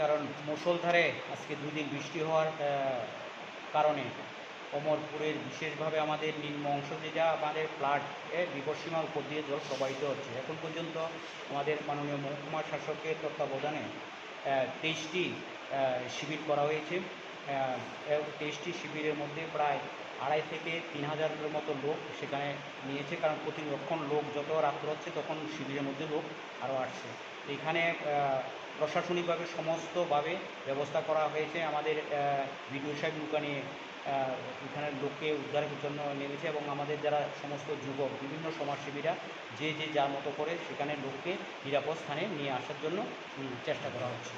কারণ মুসলধারে আজকে দুই দিন বৃষ্টি হওয়ার কারণে অমরপুরের বিশেষভাবে আমাদের নিম্ন অংশ যেটা আমাদের ফ্লাড বিপদসীমার উপর দিয়ে জল প্রবাহিত হচ্ছে। এখন পর্যন্ত আমাদের মাননীয় মহকুমা শাসকের তত্ত্বাবধানে তেইশটি শিবির করা হয়েছে। তেইশটি শিবিরের মধ্যে প্রায় আড়াই থেকে তিন হাজারের মতো লোক সেখানে নিয়েছে। কারণ প্রতিরক্ষণ লোক যত রাত্র হচ্ছে তখন শিবিরের মধ্যে লোক আরও আসছে। এখানে প্রশাসনিকভাবে সমস্তভাবে ব্যবস্থা করা হয়েছে। আমাদের বিডিও সাহেব আহ, এখানে লোককে উদ্ধারের জন্য নেমেছে এবং আমাদের যারা সমস্ত যুবক বিভিন্ন সমাজসেবীরা যে যে যার মতো করে সেখানে লোককে নিরাপদ স্থানে নিয়ে আসার জন্য চেষ্টা করা হচ্ছে।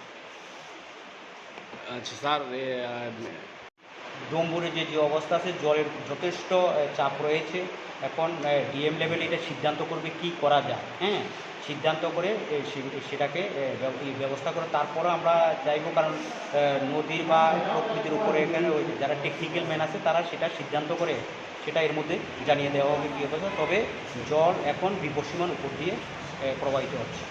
আচ্ছা স্যার ডোম্বুরে যে যে অবস্থা আছে, জলের যথেষ্ট চাপ রয়েছে। এখন ডিএম লেভেলে এটা সিদ্ধান্ত করবে কি করা যায় হ্যাঁ? সিদ্ধান্ত করে সেটাকে ব্যবস্থা করে। তারপরে আমরা চাইব, কারণ নদীর বা প্রকৃতির উপরে এখানে যারা টেকনিক্যাল ম্যান আছে, তারা সেটা সিদ্ধান্ত করে, সেটা এর মধ্যে জানিয়ে দেওয়া হবে কী তবে জল এখন বিপদসীমার উপর দিয়ে প্রবাহিত হচ্ছে।